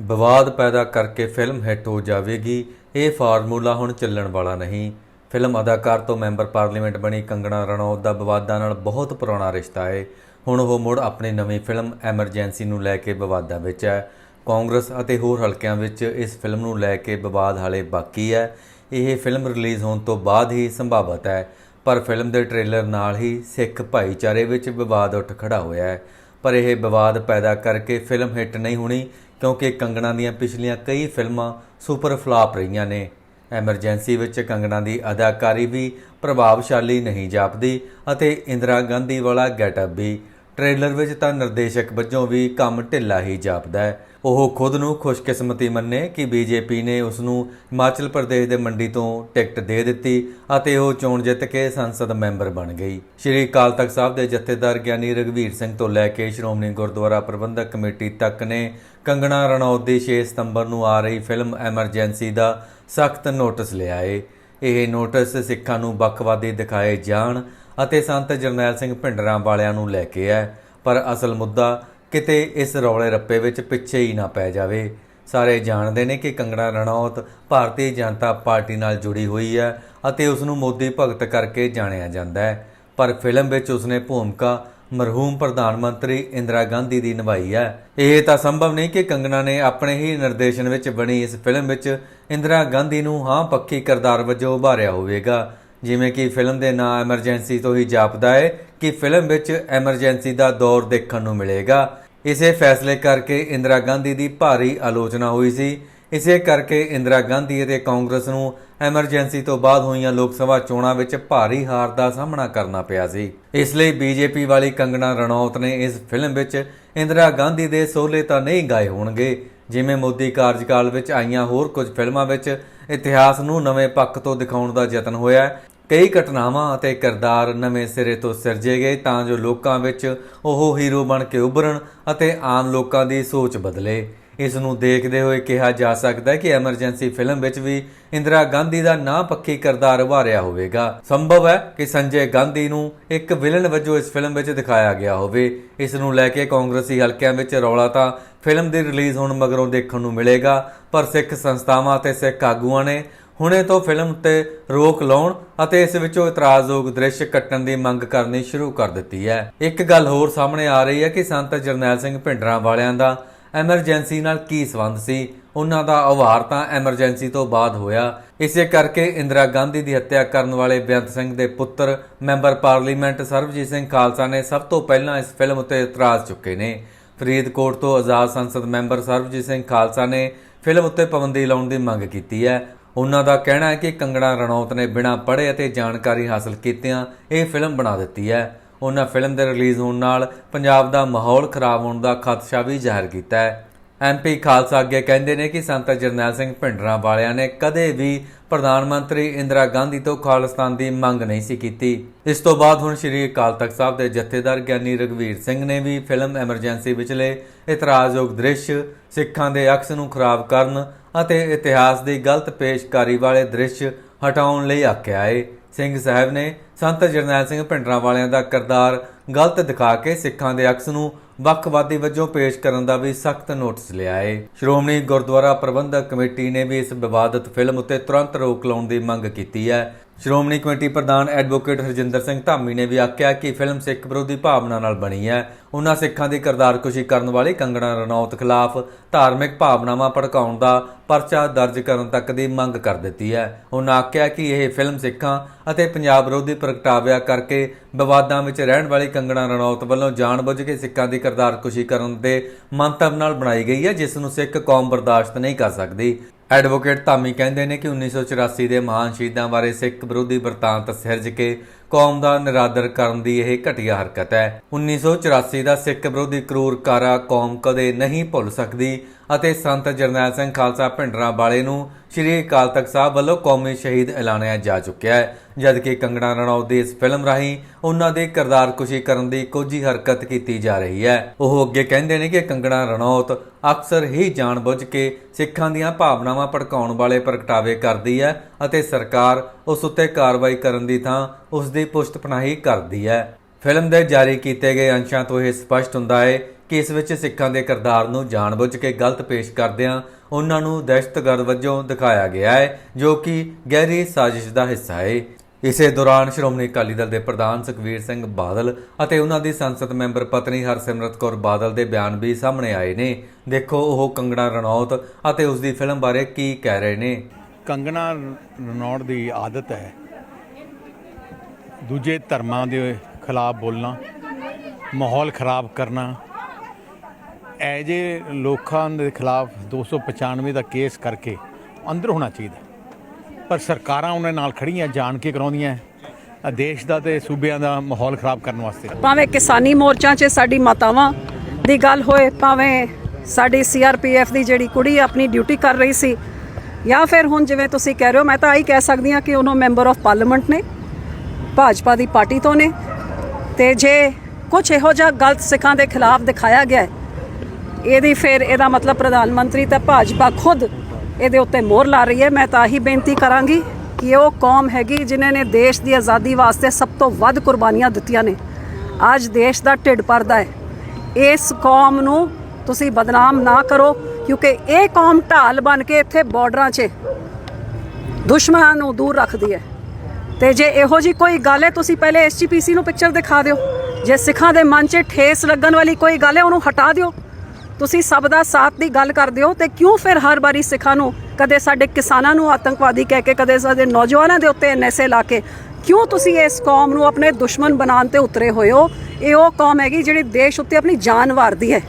ਵਿਵਾਦ ਪੈਦਾ ਕਰਕੇ ਫਿਲਮ ਹਿੱਟ ਹੋ ਜਾਵੇਗੀ। ਇਹ ਫਾਰਮੂਲਾ ਹੁਣ ਚੱਲਣ ਵਾਲਾ ਨਹੀਂ। ਫਿਲਮ ਅਦਾਕਾਰ ਤੋਂ ਮੈਂਬਰ ਪਾਰਲੀਮੈਂਟ ਬਣੀ ਕੰਗਣਾ ਰਣੌਤ ਦਾ ਵਿਵਾਦਾਂ ਨਾਲ ਬਹੁਤ ਪੁਰਾਣਾ ਰਿਸ਼ਤਾ ਹੈ ਹੁਣ ਉਹ ਮੁੜ ਆਪਣੀ ਨਵੀਂ ਫਿਲਮ ਐਮਰਜੈਂਸੀ ਨੂੰ ਲੈ ਕੇ ਵਿਵਾਦਾਂ ਵਿੱਚ ਹੈ। ਕਾਂਗਰਸ ਅਤੇ ਹੋਰ ਹਲਕਿਆਂ ਵਿੱਚ ਇਸ ਫਿਲਮ ਨੂੰ ਲੈ ਕੇ ਵਿਵਾਦ ਹਾਲੇ ਬਾਕੀ ਹੈ। ਇਹ ਫਿਲਮ ਰਿਲੀਜ਼ ਹੋਣ ਤੋਂ ਬਾਅਦ ਹੀ ਸੰਭਾਵਤ ਹੈ। ਪਰ ਫਿਲਮ ਦੇ ਟ੍ਰੇਲਰ ਨਾਲ ਹੀ ਸਿੱਖ ਭਾਈਚਾਰੇ ਵਿੱਚ ਵਿਵਾਦ ਉੱਠ ਖੜਾ ਹੋਇਆ ਹੈ। ਪਰ ਇਹ ਵਿਵਾਦ ਪੈਦਾ ਕਰਕੇ ਫਿਲਮ ਹਿੱਟ ਨਹੀਂ ਹੋਣੀ। ਕਿਉਂਕਿ ਕੰਗਣਾ ਦੀਆਂ ਪਿਛਲੀਆਂ ਕਈ ਫਿਲਮਾਂ ਸੁਪਰ ਫਲਾਪ ਰਹੀਆਂ ਨੇ। ਐਮਰਜੈਂਸੀ ਵਿੱਚ ਕੰਗਣਾ ਦੀ ਅਦਾਕਾਰੀ ਵੀ ਪ੍ਰਭਾਵਸ਼ਾਲੀ ਨਹੀਂ ਜਾਪਦੀ ਅਤੇ ਇੰਦਰਾ ਗਾਂਧੀ ਵਾਲਾ ਗੈਟਅਪ ਵੀ ਟ੍ਰੇਲਰ ਵਿੱਚ ਤਾਂ ਨਿਰਦੇਸ਼ਕ ਵਜੋਂ ਵੀ ਕੰਮ ਢਿੱਲਾ ਹੀ ਜਾਪਦਾ ਹੈ। ਉਹ ਖੁਦ ਨੂੰ ਖੁਸ਼ਕਿਸਮਤੀ ਮੰਨੇ ਕਿ ਬੀਜੇਪੀ ਨੇ ਉਸ ਨੂੰ ਹਿਮਾਚਲ ਪ੍ਰਦੇਸ਼ ਦੇ ਮੰਡੀ ਤੋਂ ਟਿਕਟ ਦੇ ਦਿੱਤੀ ਅਤੇ ਉਹ ਚੋਣ ਜਿੱਤ ਕੇ ਸੰਸਦ ਮੈਂਬਰ ਬਣ ਗਈ। ਸ਼੍ਰੀ ਅਕਾਲ ਤਖਤ ਸਾਹਿਬ ਦੇ ਜਥੇਦਾਰ ਗਿਆਨੀ ਰਗਵੀਰ ਸਿੰਘ ਤੋਂ ਲੈ ਕੇ ਸ਼੍ਰੋਮਣੀ ਗੁਰਦੁਆਰਾ ਪ੍ਰਬੰਧਕ ਕਮੇਟੀ ਤੱਕ ਨੇ ਕੰਗਣਾ ਰਣੌਤ ਦੀ 6 ਸਤੰਬਰ ਨੂੰ ਆ ਰਹੀ ਫਿਲਮ ਐਮਰਜੈਂਸੀ ਦਾ ਸਖਤ ਨੋਟਿਸ ਲਿਆ ਏ ਇਹ ਨੋਟਿਸ ਸਿੱਖਾਂ ਨੂੰ ਵੱਖਵਾਦੀ ਦਿਖਾਏ ਜਾਣ ਅਤੇ ਸੰਤ ਜਰਨੈਲ ਸਿੰਘ ਭਿੰਡਰਾਂ ਵਾਲਿਆਂ ਨੂੰ ਲੈ ਕੇ ਹੈ। ਪਰ ਅਸਲ ਮੁੱਦਾ ਕਿਤੇ ਇਸ ਰੌਲੇ ਰੱਪੇ ਵਿੱਚ ਪਿੱਛੇ ਹੀ ਨਾ ਪੈ ਜਾਵੇ। ਸਾਰੇ ਜਾਣਦੇ ਨੇ ਕਿ ਕੰਗਣਾ ਰਣੌਤ ਭਾਰਤੀ ਜਨਤਾ ਪਾਰਟੀ ਨਾਲ ਜੁੜੀ ਹੋਈ ਹੈ ਅਤੇ ਉਸ ਨੂੰ ਮੋਦੀ ਭਗਤ ਕਰਕੇ ਜਾਣਿਆ ਜਾਂਦਾ ਹੈ। ਪਰ ਫਿਲਮ ਵਿੱਚ ਉਸਨੇ ਭੂਮਿਕਾ ਮਰਹੂਮ ਪ੍ਰਧਾਨ ਮੰਤਰੀ ਇੰਦਰਾ ਗਾਂਧੀ ਦੀ ਨਿਭਾਈ ਹੈ। ਇਹ ਤਾਂ ਸੰਭਵ ਨਹੀਂ ਕਿ ਕੰਗਨਾ ਨੇ ਆਪਣੇ ਹੀ ਨਿਰਦੇਸ਼ਨ ਵਿੱਚ ਬਣੀ ਇਸ ਫਿਲਮ ਵਿੱਚ ਇੰਦਰਾ ਗਾਂਧੀ ਨੂੰ ਹਾਂ ਪੱਕੀ ਕਿਰਦਾਰ ਵਜੋਂ ਉਭਾਰਿਆ ਹੋਵੇਗਾ। ਜਿਵੇਂ ਕਿ ਫਿਲਮ ਦੇ ਨਾਂ ਐਮਰਜੈਂਸੀ ਤੋਂ ਹੀ ਜਾਪਦਾ ਹੈ ਕਿ ਫਿਲਮ ਵਿੱਚ ਐਮਰਜੈਂਸੀ ਦਾ ਦੌਰ ਦੇਖਣ ਨੂੰ ਮਿਲੇਗਾ। ਇਸੇ ਫੈਸਲੇ ਕਰਕੇ ਇੰਦਰਾ ਗਾਂਧੀ ਦੀ ਭਾਰੀ ਆਲੋਚਨਾ ਹੋਈ ਸੀ। ਇਸੇ ਕਰਕੇ ਇੰਦਰਾ ਗਾਂਧੀ ਅਤੇ ਕਾਂਗਰਸ ਨੂੰ ਐਮਰਜੈਂਸੀ ਤੋਂ ਬਾਅਦ ਹੋਈਆਂ ਲੋਕ ਸਭਾ ਚੋਣਾਂ ਵਿੱਚ ਭਾਰੀ ਹਾਰ ਦਾ ਸਾਹਮਣਾ ਕਰਨਾ ਪਿਆ ਸੀ। ਇਸ ਲਈ ਬੀਜੇਪੀ ਵਾਲੀ ਕੰਗਣਾ ਰਣੌਤ ਨੇ ਇਸ ਫਿਲਮ ਵਿੱਚ ਇੰਦਰਾ ਗਾਂਧੀ ਦੇ ਸੋਲੇ ਤਾਂ ਨਹੀਂ ਗਾਏ ਹੋਣਗੇ। ਜਿਵੇਂ ਮੋਦੀ ਕਾਰਜਕਾਲ ਵਿੱਚ ਆਈਆਂ ਹੋਰ ਕੁਝ ਫਿਲਮਾਂ ਵਿੱਚ ਇਤਿਹਾਸ ਨੂੰ ਨਵੇਂ ਪੱਖ ਤੋਂ ਦਿਖਾਉਣ ਦਾ ਯਤਨ ਹੋਇਆ ਹੈ। ਕਈ ਘਟਨਾਵਾਂ ਅਤੇ ਕਿਰਦਾਰ ਨਵੇਂ ਸਿਰੇ ਤੋਂ ਸਿਰਜੇ ਗਏ ਤਾਂ ਜੋ ਲੋਕਾਂ ਵਿੱਚ ਉਹ ਹੀਰੋ ਬਣ ਕੇ ਉਭਰਨ ਅਤੇ ਆਮ ਲੋਕਾਂ ਦੀ ਸੋਚ ਬਦਲੇ। ਇਸ ਨੂੰ ਦੇਖਦੇ ਹੋਏ ਕਿਹਾ ਜਾ ਸਕਦਾ ਹੈ ਕਿ ਐਮਰਜੈਂਸੀ ਫਿਲਮ ਵਿੱਚ ਵੀ ਇੰਦਰਾ ਗਾਂਧੀ ਦਾ ਨਾਂ ਪੱਕੀ ਕਿਰਦਾਰ ਉਭਾਰਿਆ ਹੋਵੇਗਾ। ਸੰਭਵ ਹੈ ਕਿ ਸੰਜੇ ਗਾਂਧੀ ਨੂੰ ਇੱਕ ਵਿਲਨ ਵਜੋਂ ਇਸ ਫਿਲਮ ਵਿੱਚ ਦਿਖਾਇਆ ਗਿਆ ਹੋਵੇ। ਇਸ ਨੂੰ ਲੈ ਕੇ ਕਾਂਗਰਸੀ ਹਲਕਿਆਂ ਵਿੱਚ ਰੌਲਾ ਤਾਂ ਫਿਲਮ ਦੀ ਰਿਲੀਜ਼ ਹੋਣ ਮਗਰੋਂ ਦੇਖਣ ਨੂੰ ਮਿਲੇਗਾ। ਪਰ ਸਿੱਖ ਸੰਸਥਾਵਾਂ ਅਤੇ ਸਿੱਖ ਆਗੂਆਂ ਨੇ ਹੁਣੇ ਤੋਂ ਫਿਲਮ ਉੱਤੇ ਰੋਕ ਲਾਉਣ ਅਤੇ ਇਸ ਵਿੱਚੋਂ ਇਤਰਾਜ਼ਯੋਗ ਦ੍ਰਿਸ਼ ਕੱਟਣ ਦੀ ਮੰਗ ਕਰਨੀ ਸ਼ੁਰੂ ਕਰ ਦਿੱਤੀ ਹੈ। ਇੱਕ ਗੱਲ ਹੋਰ ਸਾਹਮਣੇ ਆ ਰਹੀ ਹੈ ਕਿ ਸੰਤ ਜਰਨੈਲ ਸਿੰਘ ਭਿੰਡਰਾਂ ਵਾਲਿਆਂ ਦਾ ਐਮਰਜੈਂਸੀ ਨਾਲ ਕੀ ਸੰਬੰਧ ਸੀ? ਉਹਨਾਂ ਦਾ ਉਭਾਰ ਤਾਂ ਐਮਰਜੈਂਸੀ ਤੋਂ ਬਾਅਦ ਹੋਇਆ। ਇਸੇ ਕਰਕੇ ਇੰਦਰਾ ਗਾਂਧੀ ਦੀ ਹੱਤਿਆ ਕਰਨ ਵਾਲੇ ਬੇਅੰਤ ਸਿੰਘ ਦੇ ਪੁੱਤਰ ਮੈਂਬਰ ਪਾਰਲੀਮੈਂਟ ਸਰਬਜੀਤ ਸਿੰਘ ਖਾਲਸਾ ਨੇ ਸਭ ਤੋਂ ਪਹਿਲਾਂ ਇਸ ਫਿਲਮ ਉੱਤੇ ਇਤਰਾਜ਼ ਚੁੱਕੇ ਨੇ। ਫਰੀਦਕੋਟ ਤੋਂ ਆਜ਼ਾਦ ਸੰਸਦ ਮੈਂਬਰ ਸਰਬਜੀਤ ਸਿੰਘ ਖਾਲਸਾ ਨੇ ਫਿਲਮ ਉੱਤੇ ਪਾਬੰਦੀ ਲਾਉਣ ਦੀ ਮੰਗ ਕੀਤੀ ਹੈ। ਉਹਨਾਂ ਦਾ ਕਹਿਣਾ ਹੈ ਕਿ ਕੰਗਣਾ ਰਣੌਤ ਨੇ ਬਿਨਾਂ ਪੜ੍ਹੇ ਅਤੇ ਜਾਣਕਾਰੀ ਹਾਸਲ ਕੀਤਿਆਂ ਇਹ ਫਿਲਮ ਬਣਾ ਦਿੱਤੀ ਹੈ। ਉਹਨਾਂ ਫਿਲਮ ਦੇ ਰਿਲੀਜ਼ ਹੋਣ ਨਾਲ ਪੰਜਾਬ ਦਾ ਮਾਹੌਲ ਖਰਾਬ ਹੋਣ ਦਾ ਖਦਸ਼ਾ ਵੀ ਜ਼ਾਹਿਰ ਕੀਤਾ ਹੈ। ਐਮਪੀ ਖਾਲਸਾ ਅੱਗੇ ਕਹਿੰਦੇ ਨੇ ਕਿ ਸੰਤ ਜਰਨੈਲ ਸਿੰਘ ਭਿੰਡਰਾਂ ਵਾਲਿਆਂ ਨੇ ਕਦੇ ਵੀ ਪ੍ਰਧਾਨ ਮੰਤਰੀ ਇੰਦਰਾ ਗਾਂਧੀ ਤੋਂ ਖਾਲਿਸਤਾਨ ਦੀ ਮੰਗ ਨਹੀਂ ਸੀ ਕੀਤੀ। ਇਸ ਤੋਂ ਬਾਅਦ ਹੁਣ ਸ਼੍ਰੀ ਅਕਾਲ ਤਖਤ ਸਾਹਿਬ ਦੇ ਜਥੇਦਾਰ ਗਿਆਨੀ ਰਗਵੀਰ ਸਿੰਘ ਨੇ ਵੀ ਫਿਲਮ ਐਮਰਜੈਂਸੀ ਵਿਚਲੇ ਇਤਰਾਜ਼ਯੋਗ ਦ੍ਰਿਸ਼ ਸਿੱਖਾਂ ਦੇ ਅਕਸ ਨੂੰ ਖਰਾਬ ਕਰਨ ਅਤੇ ਇਤਿਹਾਸ ਦੀ ਗਲਤ ਪੇਸ਼ਕਾਰੀ ਵਾਲੇ ਦ੍ਰਿਸ਼ ਹਟਾਉਣ ਲਈ ਆਖਿਆ ਏ। ਸਿੰਘ ਸਾਹਿਬ ਨੇ ਸੰਤ ਜਰਨੈਲ ਸਿੰਘ ਭਿੰਡਰਾਂ ਵਾਲਿਆਂ ਦਾ ਕਿਰਦਾਰ ਗਲਤ ਦਿਖਾ ਕੇ ਸਿੱਖਾਂ ਦੇ ਅਕਸ ਨੂੰ ਵੱਖਵਾਦੀ ਵਜੋਂ ਪੇਸ਼ ਕਰਨ ਦਾ ਵੀ ਸਖਤ ਨੋਟਿਸ ਲਿਆ ਏ। ਸ਼੍ਰੋਮਣੀ ਗੁਰਦੁਆਰਾ ਪ੍ਰਬੰਧਕ ਕਮੇਟੀ ਨੇ ਵੀ ਇਸ ਵਿਵਾਦਤ ਫਿਲਮ ਉੱਤੇ ਤੁਰੰਤ ਰੋਕ ਲਾਉਣ ਦੀ ਮੰਗ ਕੀਤੀ ਹੈ। ਸ਼੍ਰੋਮਣੀ ਕਮੇਟੀ ਪ੍ਰਧਾਨ ਐਡਵੋਕੇਟ ਹਰਜਿੰਦਰ ਸਿੰਘ ਧਾਮੀ ਨੇ ਵੀ ਆਖਿਆ ਕਿ ਫਿਲਮ ਸਿੱਖ ਵਿਰੋਧੀ ਭਾਵਨਾ ਨਾਲ ਬਣੀ ਹੈ। ਉਹਨਾਂ ਸਿੱਖਾਂ ਦੀ ਕਿਰਦਾਰਕੁਸ਼ੀ ਕਰਨ ਵਾਲੀ ਕੰਗਣਾ ਰਣੌਤ ਖਿਲਾਫ ਧਾਰਮਿਕ ਭਾਵਨਾਵਾਂ ਭੜਕਾਉਣ ਦਾ ਪਰਚਾ ਦਰਜ ਕਰਨ ਤੱਕ ਦੀ ਮੰਗ ਕਰ ਦਿੱਤੀ ਹੈ। ਉਹਨਾਂ ਆਖਿਆ ਕਿ ਇਹ ਫਿਲਮ ਸਿੱਖਾਂ ਅਤੇ ਪੰਜਾਬ ਵਿਰੋਧੀ ਪ੍ਰਗਟਾਵਿਆ ਕਰਕੇ ਵਿਵਾਦਾਂ ਵਿੱਚ ਰਹਿਣ ਵਾਲੀ ਕੰਗਣਾ ਰਣੌਤ ਵੱਲੋਂ ਜਾਣਬੁੱਝ ਕੇ ਸਿੱਖਾਂ ਦੀ ਕਿਰਦਾਰਕੁਸ਼ੀ ਕਰਨ ਦੇ ਮੰਤਵ ਨਾਲ ਬਣਾਈ ਗਈ ਹੈ, ਜਿਸ ਨੂੰ ਸਿੱਖ ਕੌਮ ਬਰਦਾਸ਼ਤ ਨਹੀਂ ਕਰ ਸਕਦੀ। ਐਡਵੋਕੇਟ ਧਾਮੀ ਕਹਿੰਦੇ ਨੇ ਕਿ 1984 ਦੇ ਮਹਾਨ ਸ਼ਹੀਦਾਂ ਬਾਰੇ ਸਿੱਖ ਵਿਰੋਧੀ ਵਰਤਾਂਤ ਸਿਰਜ ਕੇ ਕੌਮ ਦਾ ਨਿਰਾਦਰ ਕਰਨ ਦੀ ਇਹ ਘਟੀਆ ਹਰਕਤ ਹੈ। 1984 ਦਾ ਸਿੱਖ ਵਿਰੋਧੀ ਕਰੂਰ ਕਾਰਾ ਕੌਮ ਕਦੇ ਨਹੀਂ ਭੁੱਲ ਸਕਦੀ ਅਤੇ ਸੰਤ ਜਰਨੈਲ ਸਿੰਘ ਖਾਲਸਾ ਭਿੰਡਰਾਂ ਵਾਲੇ ਨੂੰ ਸ਼੍ਰੀ ਅਕਾਲ ਤਖਤ ਸਾਹਿਬ ਵੱਲੋਂ ਕੌਮੀ ਸ਼ਹੀਦ ਐਲਾਨਿਆ ਜਾ ਚੁੱਕਿਆ ਹੈ। ਜਦਕਿ ਕੰਗਣਾ ਰਣੌਤ ਦੀ ਇਸ ਫਿਲਮ ਰਾਹੀਂ ਉਹਨਾਂ ਦੇ ਕਿਰਦਾਰਕੁਸ਼ੀ ਕਰਨ ਦੀ ਕੋਝੀ ਹਰਕਤ ਕੀਤੀ ਜਾ ਰਹੀ ਹੈ। ਉਹ ਅੱਗੇ ਕਹਿੰਦੇ ਨੇ ਕਿ ਕੰਗਣਾ ਰਣੌਤ ਅਕਸਰ ਹੀ ਜਾਣਬੁੱਝ ਕੇ ਸਿੱਖਾਂ ਦੀਆਂ ਭਾਵਨਾਵਾਂ ਭੜਕਾਉਣ ਵਾਲੇ ਪ੍ਰਗਟਾਵੇ ਕਰਦੀ ਹੈ ਅਤੇ ਸਰਕਾਰ ਉਸ ਉੱਤੇ ਕਾਰਵਾਈ ਕਰਨ ਦੀ ਥਾਂ ਉਸ ਦੀ ਪੁਸ਼ਤ ਕਰਦੀ ਹੈ। ਫਿਲਮ ਦੇ ਜਾਰੀ ਕੀਤੇ ਗਏ ਅੰਸ਼ਾਂ ਤੋਂ ਇਹ ਸਪਸ਼ਟ ਹੁੰਦਾ ਹੈ ਕਿ ਇਸ ਵਿੱਚ ਸਿੱਖਾਂ ਦੇ ਕਿਰਦਾਰ ਨੂੰ ਜਾਣਬੁੱਝ ਕੇ ਗਲਤ ਪੇਸ਼ ਕਰਦਿਆਂ ਉਹਨਾਂ ਨੂੰ ਦਹਿਸ਼ਤਗਰਦ ਵਜੋਂ ਦਿਖਾਇਆ ਗਿਆ ਹੈ, ਜੋ ਕਿ ਗਹਿਰੀ ਸਾਜ਼ਿਸ਼ ਦਾ ਹਿੱਸਾ ਹੈ। ਇਸੇ ਦੌਰਾਨ ਸ਼੍ਰੋਮਣੀ ਅਕਾਲੀ ਦਲ ਦੇ ਪ੍ਰਧਾਨ ਸੁਖਵੀਰ ਸਿੰਘ ਬਾਦਲ ਅਤੇ ਉਹਨਾਂ ਦੀ ਸੰਸਦ ਮੈਂਬਰ ਪਤਨੀ ਹਰਸਿਮਰਤ ਕੌਰ ਬਾਦਲ ਦੇ ਬਿਆਨ ਵੀ ਸਾਹਮਣੇ ਆਏ ਨੇ। ਦੇਖੋ ਉਹ ਕੰਗਣਾ ਰਣੌਤ ਅਤੇ ਉਸ ਦੀ ਫਿਲਮ ਬਾਰੇ ਕੀ ਕਹਿ ਰਹੇ ਨੇ। ਕੰਗਣਾ ਰਣੌਤ ਦੀ ਆਦਤ ਹੈ ਦੂਜੇ ਧਰਮਾਂ ਦੇ ਖਿਲਾਫ ਬੋਲਣਾ, ਮਾਹੌਲ ਖਰਾਬ ਕਰਨਾ। ਐ ਜੇ ਲੋਕਾਂ ਦੇ ਖਿਲਾਫ 295 ਦਾ ਕੇਸ ਕਰਕੇ ਅੰਦਰ ਹੋਣਾ ਚਾਹੀਦਾ। ਪਰ ਸਰਕਾਰਾਂ ਉਹਨਾਂ ਨਾਲ ਖੜੀਆਂ ਜਾਣ ਕੇ ਕਰਾਉਂਦੀਆਂ। ਦੇਸ਼ ਦਾ ਤੇ ਸੂਬਿਆਂ ਦਾ ਮਾਹੌਲ ਖਰਾਬ ਕਰਨ ਵਾਸਤੇ। ਭਾਵੇਂ ਕਿਸਾਨੀ ਮੋਰਚਾ 'ਚ ਸਾਡੀ ਮਾਤਾਵਾਂ ਦੀ ਗੱਲ ਹੋਏ, ਭਾਵੇਂ ਸਾਡੀ ਸੀਆਰਪੀਐਫ ਦੀ ਜਿਹੜੀ ਕੁੜੀ ਆਪਣੀ ਡਿਊਟੀ ਕਰ ਰਹੀ ਸੀ, ਜਾਂ ਫਿਰ ਹੁਣ ਜਿਵੇਂ ਤੁਸੀਂ ਕਹਿ ਰਹੇ ਹੋ, ਮੈਂ ਤਾਂ ਆਹੀ ਕਹਿ ਸਕਦੀ ਹਾਂ ਕਿ ਉਹਨੋਂ ਮੈਂਬਰ ਆਫ ਪਾਰਲੀਮੈਂਟ ਨੇ ਭਾਜਪਾ ਦੀ ਪਾਰਟੀ ਤੋਂ ਨੇ। ਤੇ ਜੇ ਕੁਝ ਇਹੋ ਜਿਹਾ ਗਲਤ ਸਿੱਖਾਂ ਦੇ ਖਿਲਾਫ ਦਿਖਾਇਆ ਗਿਆ ਇਹਦੀ ਫਿਰ ਇਹਦਾ ਮਤਲਬ ਪ੍ਰਧਾਨ ਮੰਤਰੀ ਤਾਂ ਭਾਜਪਾ ਖੁਦ ਇਹਦੇ ਉੱਤੇ ਮੋਹਰ ਲਾ ਰਹੀ ਹੈ। ਮੈਂ ਤਾਂ ਹੀ ਬੇਨਤੀ ਕਰਾਂਗੀ ਕਿ ਉਹ ਕੌਮ ਹੈਗੀ ਜਿਨ੍ਹਾਂ ਨੇ ਦੇਸ਼ ਦੀ ਆਜ਼ਾਦੀ ਵਾਸਤੇ ਸਭ ਤੋਂ ਵੱਧ ਕੁਰਬਾਨੀਆਂ ਦਿੱਤੀਆਂ ਨੇ। ਅੱਜ ਦੇਸ਼ ਦਾ ਢਿੱਡ ਭਰਦਾ ਹੈ। ਇਸ ਕੌਮ ਨੂੰ ਤੁਸੀਂ ਬਦਨਾਮ ਨਾ ਕਰੋ, ਕਿਉਂਕਿ ਇਹ ਕੌਮ ਢਾਲ ਬਣ ਕੇ ਇੱਥੇ ਬਾਰਡਰਾਂ 'ਚ ਦੁਸ਼ਮਣਾਂ ਨੂੰ ਦੂਰ ਰੱਖਦੀ ਹੈ। ਤੇ ਜੇ ਇਹੋ ਜੀ ਕੋਈ ਗੱਲ ਹੈ, ਤੁਸੀਂ ਪਹਿਲੇ ਐਸਜੀਪੀਸੀ ਨੂੰ ਪਿਕਚਰ ਦਿਖਾ ਦਿਓ। ਜੇ ਸਿੱਖਾਂ ਦੇ ਮਨ 'ਚ ਠੇਸ ਲੱਗਣ ਵਾਲੀ ਕੋਈ ਗੱਲ ਹੈ, ਉਹਨੂੰ ਹਟਾ ਦਿਓ। ਤੁਸੀਂ ਸਭ ਦਾ ਸਾਥ ਦੀ ਗੱਲ ਕਰਦੇ ਹੋ ਤੇ ਕਿਉਂ ਫਿਰ ਹਰ ਵਾਰੀ ਸਿੱਖਾਂ ਨੂੰ, ਕਦੇ ਸਾਡੇ ਕਿਸਾਨਾਂ ਨੂੰ ਆਤੰਕਵਾਦੀ ਕਹਿ ਕੇ, ਕਦੇ ਸਾਡੇ ਨੌਜਵਾਨਾਂ ਦੇ ਉੱਤੇ ਨਸ਼ੇ ਲਾ ਕੇ, ਕਿਉਂ ਤੁਸੀਂ ਇਸ ਕੌਮ ਨੂੰ ਆਪਣੇ ਦੁਸ਼ਮਣ ਬਣਾਉਣ ਤੇ ਉਤਰੇ ਹੋਏ ਹੋ? ਇਹ ਉਹ ਕੌਮ ਹੈਗੀ ਜਿਹੜੀ ਦੇਸ਼ ਉੱਤੇ ਆਪਣੀ ਜਾਨ ਵਾਰਦੀ ਹੈ।